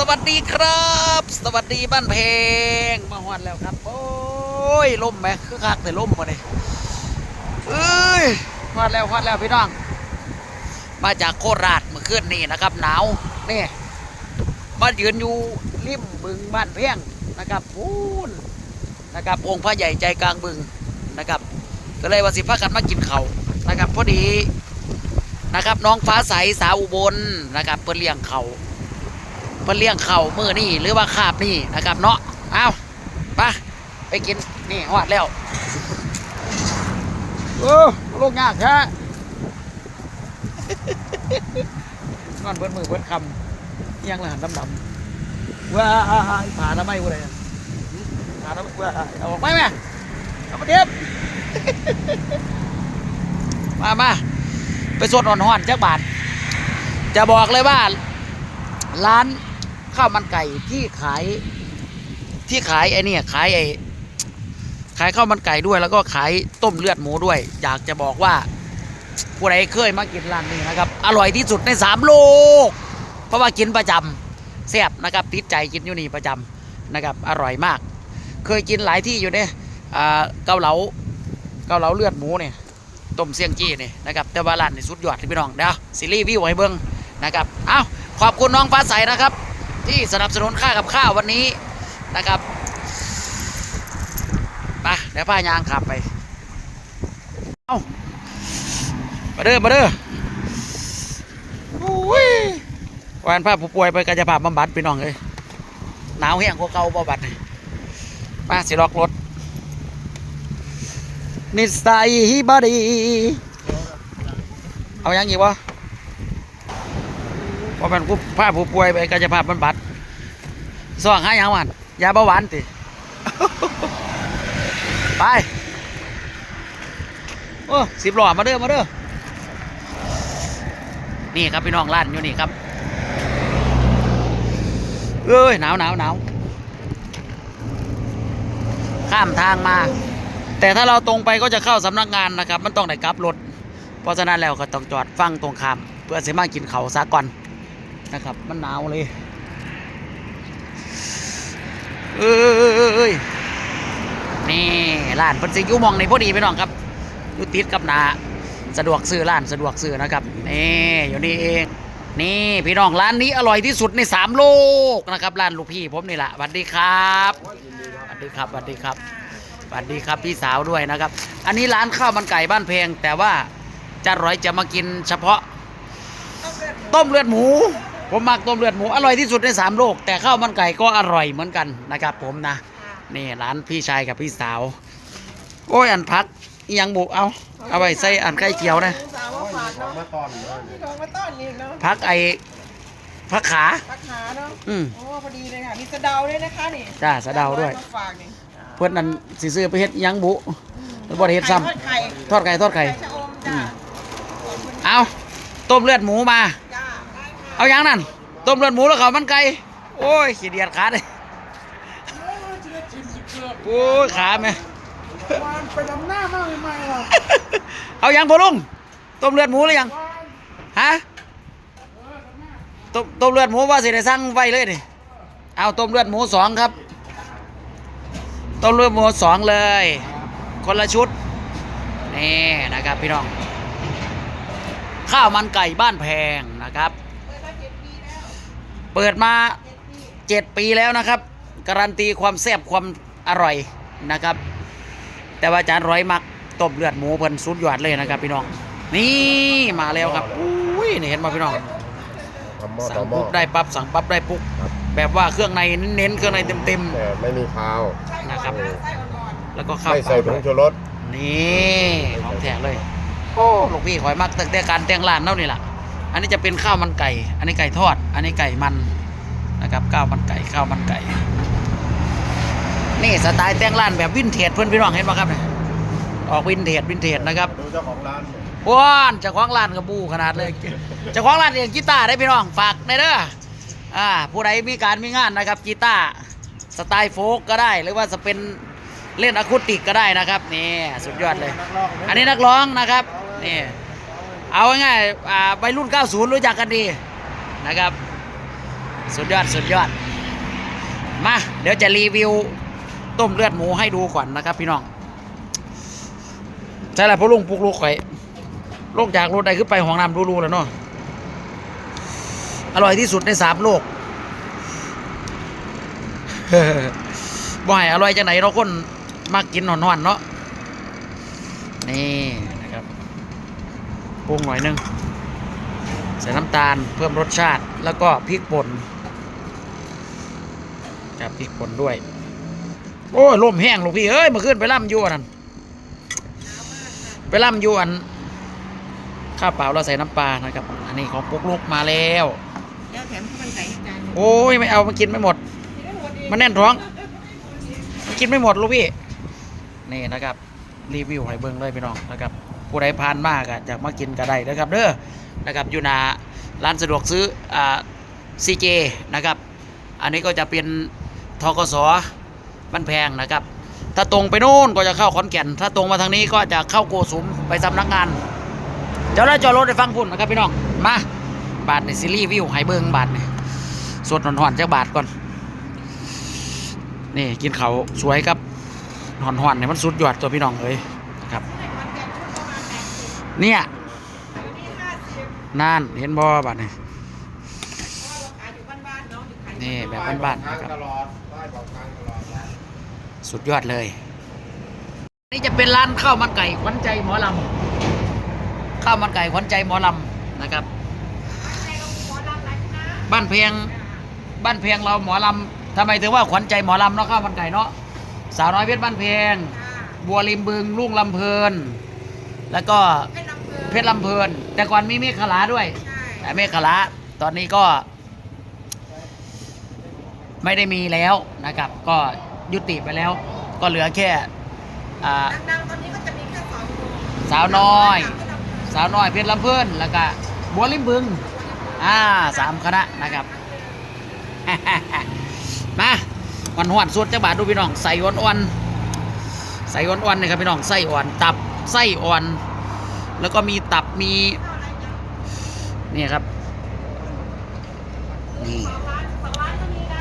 สวัสดีครับ สวัสดีบ้านเพลงมาฮอดแล้วครับ โอ้ยล่มไหมคือคักแต่ล่มมาเลยเอ้ยฮอดแล้วฮอดแล้วพี่น้อง มาจากโคราชเมื่อคืนนี้นะครับ หนาวนี่มายืนอยู่ริมบึงบ้านเพียงนะครับพูนนะครับ องค์พระใหญ่ใจกลางบึงนะครับ ก็เลยว่าสิพากันมากินเขานะครับพอดีนะครับ น้องฟ้าใสสาวอุบลนะครับเพื่อเลี้ยงเขา เพิ่นเลี้ยงเข่ามือนี่หรือว่าคาบนี่นะครับเนาะเอาไปไปกินนี่หอดแล้วโอ้ลูกยากแท้นอนเบิดมือเบิดคำเอียงละหันดำดำๆว้าผ่าทำไมกูเลยผ่าทำไมว้าเอาออกไปไหมเอามาเทียบมามาไปสดอ่อนหอนๆจักบาท จะบอกเลยว่าร้าน ข้าวมันไก่ที่ขายที่ขายไอ้เนี่ยขายไอ้ขายข้าวมันไก่ด้วย แล้วก็ขายต้มเลือดหมูด้วย อยากจะบอกว่าผู้ใดเคยมากินร้านนี้นะครับ อร่อยที่สุดในสามโลก เพราะว่ากินประจำแซ่บนะครับติดใจกินอยู่นี่ประจำนะครับ อร่อยมาก เคยกินหลายที่อยู่เนี่ยอ่าเกาเหลาเกาเหลาเลือดหมูเนี่ยต้มเสี่ยงจี้เนี่ยนะครับแต่ว่าร้านนี่สุดยอดที่พี่น้องเดี๋ยวซีรีส์วิวให้เบิ้งนะครับ เอ้าขอบคุณน้องฟ้าใสนะครับ ที่สนับสนุนค่ากับข้าววันนี้นะครับไปเดี๋ยวพายางขับไป เอามาเด้อมาเด้อโอ้ยวันพาผู้ป่วยไปกายภาพบำบัดพี่น้องเลยหนาวแห้งกว่าเก่าบ่บัดมาสิล็อกรถนิสัยบดีเอายังอีกวะ เพราะมันกูพาผู้ป่วยไปกายภาพบำบัดสว่างหาหยังวันยาเบาหวานติไปโอ้สิบหล่อมาเด้อมาเด้อนี่ครับพี่น้องร้านอยู่นี่ครับเอ้ยหนาวหนาวหนาวข้ามทางมา แต่ถ้าเราตรงไปก็จะเข้าสำนักงานนะครับ มันต้องได้กลับรถ เพราะฉะนั้นแล้วก็ต้องจอดฟังตรงข้าม เพื่อเสมากินเขาซะก่อน นะครับ มันหนาวเลย เอ้ยนี่ร้านเพิ่นสิอยู่มองในพอดีพี่น้องครับอยู่ติดกับนาสะดวกซื้อร้านสะดวกซื้อนะครับนี่อยู่นี่เองนี่พี่น้องร้านนี้อร่อยที่สุดในสามโลกนะครับร้านลูกพี่ผมนี่แหละสวัสดีครับสวัสดีครับสวัสดีครับสวัสดีครับพี่สาวด้วยนะครับ อันนี้ร้านข้าวมันไก่บ้านเพงแต่ว่าจะร้อยจะมากินเฉพาะ ต้มเลือดหมู ผมมักต้มเลือดหมูอร่อยที่สุดในสามโลก แต่ข้าวมันไก่ก็อร่อยเหมือนกันนะครับ ผมนะนี่ร้านพี่ชายกับพี่สาว โอ้ยอันพักอิหยังบุเอาเอาไปใส่อันไก่เจียวนะสาวมาฝากเนาะพี่น้องมาต้อนอีกเนาะพักไอพักขาปักหาเนาะอืมโอ้พอดีเลยค่ะมีสะเดาด้วยนะคะนี่จ้าสะเดาด้วยมาฝากนี่เพื่อนนั้นสิซื้อไปเฮ็ดอิหยังบุแล้วบ่ได้เฮ็ดซ้ทอดไข่ำทอดไก่ทอดไก่ไข่ชะอมจ้าขอบคุณเอาต้มเลือดหมูมาจ้าได้ค่ะ เอาอย่างนั้นต้มเลือดหมูแล้วเขามันไก่โอ้ยขี้เดียดขาดเลยโอ้ยขาแม่ไปดำหน้ามากเลยไหมล่ะเอายังพ่อลุงต้มเลือดหมูหรือยังฮะต้มต้มเลือดหมูว่าสิได้สั่งไว้เลยนี่เอาต้มเลือดหมูสองครับต้มเลือดหมูสองเลย คนละชุดนี่นะครับพี่น้องข้าวมันไก่บ้านแพงนะครับ เปิดมาเจ็ดปีแล้วนะครับ การันตีความแซ่บความอร่อยนะครับ แต่ว่าอาจารย์ร้อยมักต้มเลือดหมูเพิ่นสุดยอดเลยนะครับพี่น้อง นี่มาแล้วครับอุ้ยนี่เห็นมาพี่น้องทำหม้อสั่ต่งอหม้อปุ๊บได้ปั๊บสั่งปั๊บได้ปุ๊บแบบว่าเครื่องในเน้นๆเครื่องในเต็มแต่ไม่มีคาวๆนะครับไส้อ่อนแล้วก็ข้าวไม่ใส่เปผล่างชูรสนี่ของแท้เลย โอ้หลวงพี่ขอยมักตั้งแต่การแต่งร้านเท่านี่แหละ อันนี้จะเป็นข้าวมันไก่ อันนี้ไก่ทอด อันนี้ไก่มันนะครับข้าวมันไก่ข้าวมันไก่ นี่สไตล์แต่งร้านแบบวินเทจเพื่อนพี่น้องเห็นไหมครับเนี่ยออกวินเทจวินเทจนะครับดูเจ้าของร้านเนี่ยว้านเจ้าของร้านกระบูขนาดเลยเจ้าของร้านเรียนกีตาร์ได้พี่น้องฝากในเด้ออ่าผู้ใดมีการมีงานนะครับกีตาร์สไตล์โฟกก็ได้หรือว่าจะเป็นเล่นอะคูติกก็ได้นะครับนี่สุดยอดเลย อันนี้นักร้องนะครับนี่ เอาง่ายๆอ่าวัยรุ่น 90 รู้จักกันดีนะครับ สุดยอดสุดยอด มา เดี๋ยวจะรีวิว ต้มเลือดหมูให้ดูก่อนนะครับ พี่น้องใช่แล้วพ่อลุงปลุกลูกไข่โลกจากรถใดขึ้นไปห้องน้ำรู้ๆแล้วเนาะอร่อยที่สุดในสามโลกบ่ให้อร่อยจังไหนเราคนมากินหอนๆเนาะนี่ ปรุงหน่อยหนึงใส่น้ำตาลเพิ่มรสชาติ แล้วก็พริกป่นกับพริกป่นด้วย โอ้ยลมแห้งลูกพี่เอ้ยเมาขึ้นไปล่ำอยวนนั่นไปล่ำอยวนข้าวเปล่าเราใส่น้ำปลานะครับ อันนี้ของปุ๊กลุกมาแล้วแล้วแถมข้าวมันไก่ให้จานหนึ่งโอ้ยไม่เอามากินไม่หมด มันแน่นท้องมันกินไม่หมดลูกพี่นี่นะครับ รีวิวให้เบิ่งเลยพี่น้องนะครับ ผู้ใดผ่านมากอะอยากมากินก็ได้นะครับเด้อนะครับอยู่หนาร้านสะดวกซื้ออ่าซีเจนะครับ อันนี้ก็จะเป็นทกสบ้านแพงนะครับ ถ้าตรงไปโน่นก็จะเข้าขอนแก่น ถ้าตรงมาทางนี้ก็จะเข้าโกสุมไปสำนักงานเดี๋ยวเราจอดรถไปฟังพุ่นนะครับพี่น้อง มาบาทในซีรีส์วิวให้เบิ่งบาทนี่สดหอนๆจากบาทก่อน นี่กินเขาสวยครับหอนๆเนี่ยมันสุดยอดตัวพี่น้องเลย เนี่ยนั่นเห็นบ่บาทนี่นี่แบบบ้านๆนะครับตลอดได้บอกทางตลอดนะสุดยอดเลย นี่จะเป็นร้านข้าวมันไก่ขวัญใจหมอลำข้าวมันไก่ขวัญใจหมอลำนะครับ บ้านเพียงบ้านเพียงเราหมอลำทำไมถึงว่าขวัญใจหมอลำเนาะข้าวมันไก่เนาะสาวน้อยเพชรบ้านเพียง บัวริมบึงลุงลำเพลินแล้วก็ เป็นลำเพลินเพชรลำเพลิน แต่ก่อนมีเมฆขลาด้วย ใช่แต่เมฆขลาตอนนี้ก็ ไม่ได้มีแล้วนะครับ ก็ยุติไปแล้ว ก็เหลือแค่อ่าดังๆตอนนี้ก็จะมีแค่สองวงสาวน้อยเป็นลำเพลินสาวน้อยเพชรลำเพลินแล้วก็บัวริมบึง อ่าสามคณะนะครับ มาวันหวนสวดจักบาทดูพี่น้องใส่อ่อนๆใส่อ่อนๆนะครับพี่น้องไส้อ่อนตับไส้อ่อน แล้วก็มีตับมีนี่ครับนี่พาสองร้านก็มีนะ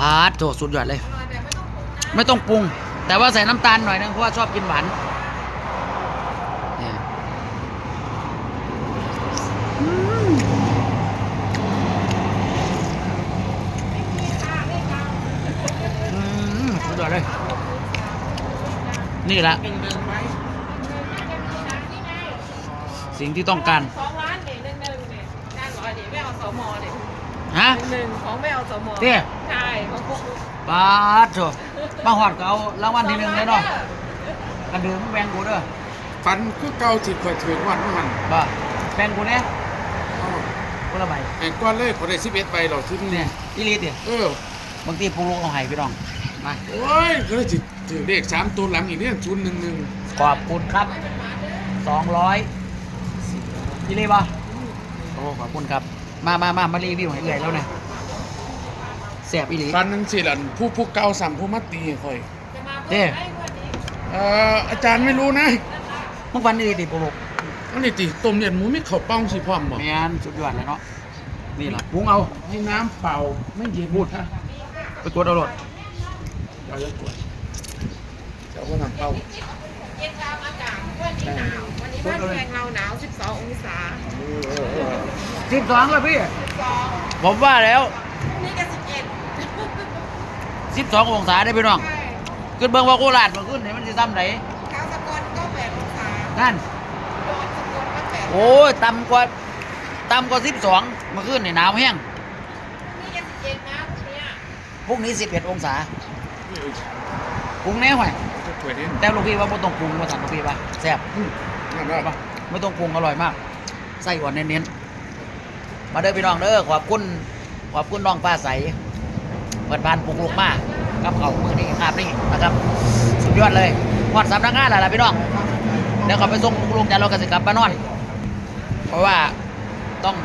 ปาดโถสุดยอดเลยไม่ต้องปรุงนะไม่ต้องปรุง แต่ว่าใส่น้ำตาลหน่อยนึงเพราะว่าชอบกินหวานเนี่ยอืมอืมสุดยอดเลย นี่แหละสิ่งที่ต้องการสองร้านเนี่ยหนึ่งหนึ่งเนี่ยจานร้อยเนี่ยไม่เอาสมอเนี่ยฮะหนึ่งของไม่เอาสมอเนี่ยใช่ของพวกลูกปาดโถมาหอดก็เอารางวัลที่หนึ่งเลยเนาะกันดื่มแบงกูเด้อฟันคือเก่าจิตข่อยถือวันมันบ่แบงกูเนี่ยอ้าวกูละใบแองก้อนเลยคนได้สิบเอ็ดใบเหราที่นี่เนี่ยอีลีดเนี่ยเออบางทีปูลูกเอาให้พี่น้อง มาโอ้ยก็เลยจิถือเลขสามตัวหลังอีกเนี่ยศูนย์หนึ่งหนึ่งขอบคุณครับสองร้อยอีลีบ่โอ้ขอบคุณครับ มามามามารีวิวให้เอื่อยแล้วเนี่ยแสบอีหลีฟันนั่นสิหลันผู้ผู้เก่าสั่งผู้มาตีข่อยจะมาเด้เพิ่มให้งวันนี้เอ่ออาจารย์ไม่รู้นะมึงฟันอีหลีติปูลูกอันนี้ติต้มเลือดหมูไม่เข่าวเป้องสิพร้อมบ่แมนสุดยอดเลยเนาะนี่แหละปรุงเอาให้น้ำเปล่าไม่เย็นพูดฮะไปกดเอารถ เราจะตรวจเจ้าก็น้ำเปล่าเย็นตามอากาศวันนี้หนาววันนี้บ้านแพงเราหนาว 12 องศาสิบสองเลยพี่ 12ผมว่าแล้วพรุ่งนี้ก็11 สิบสององศาได้พี่น้อง ใช่ขึ้นเบิ่งว่าโคราชมันขึ้นเนี่ยมันจะซ้ำไหนแถวสกลก็8องศานั่น โดนสกลก็8โอ้ยต่ำกว่าต่ำกว่าสิบสองเมื่อคืนนี่หนาวแห้งพรุ่งนี้จะ11นะพรุ่งนี้พรุ่งนี้สิบเอ็ดองศา ปรุงแน่ห่วยจะตรวจเองแต่ลูกพี่ว่าไม่ต้องปรุงมาสั่งลูกพี่ป่ะแซ่บนั่นว่าป่ะไม่ต้องปรุงอร่อยมากไส้อ่อนเน้นๆมาเด้อพี่น้องเด้อขอบคุณขอบคุณน้องฟ้าใสเปิดบานปลุกลูกมากกับเขามือนี้ครับนี่นะครับสุดยอดเลยหอดสำนักงานแล้วล่ะพี่น้องเดี๋ยวเขาไปส่งลุกลูกเดี๋ยวเราก็จะกลับมานอน เพราะว่าต้อง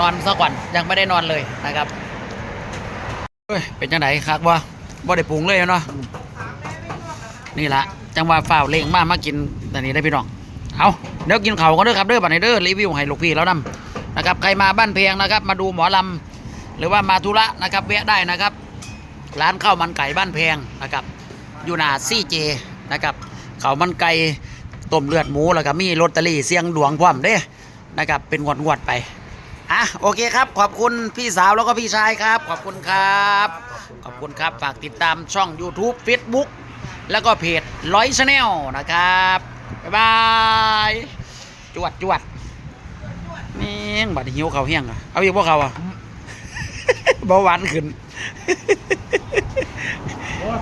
นอนซะก่อนยังไม่ได้นอนเลยนะครับเฮ้ยเป็นจังไดครับว่า บ่ได้ปรุงเลยเนาะนี่ละจังหว่าฝ้าวเล่งมากมากินแต่นี้ได้พี่น้องเอาเดี๋ยวกินเขาก็เด้อครับเด้อบันเด้อรีวิวให้ลูกพี่แล้วนำนะครับใครมาบ้านเพียงนะครับ มาดูหมอลำหรือว่ามาธุระนะครับแวะได้นะครับ ร้านข้าวมันไก่บ้านแพงนะครับอยู่หน้าซี่เจนะครับข้าวมันไก่ต้มเลือดหมูแล้วก็มีลอตเตอรี่เสียงดวงพร้อมเด้นะครับเป็นงวดงวดไปอะโอเคครับ ขอบคุณพี่สาวแล้วก็พี่ชายครับ ขอบคุณครับ ขอบคุณครับ ฝากติดตามช่อง YouTube Facebook แล้วก็เพจร้อยชาแนลนะครับ บ๊ายบาย จวดจวดแม่งบัดหิวเขาเฮี้ยงอะเอาอีกพวกเขาอะเบาหวานขึ้นโอ้ย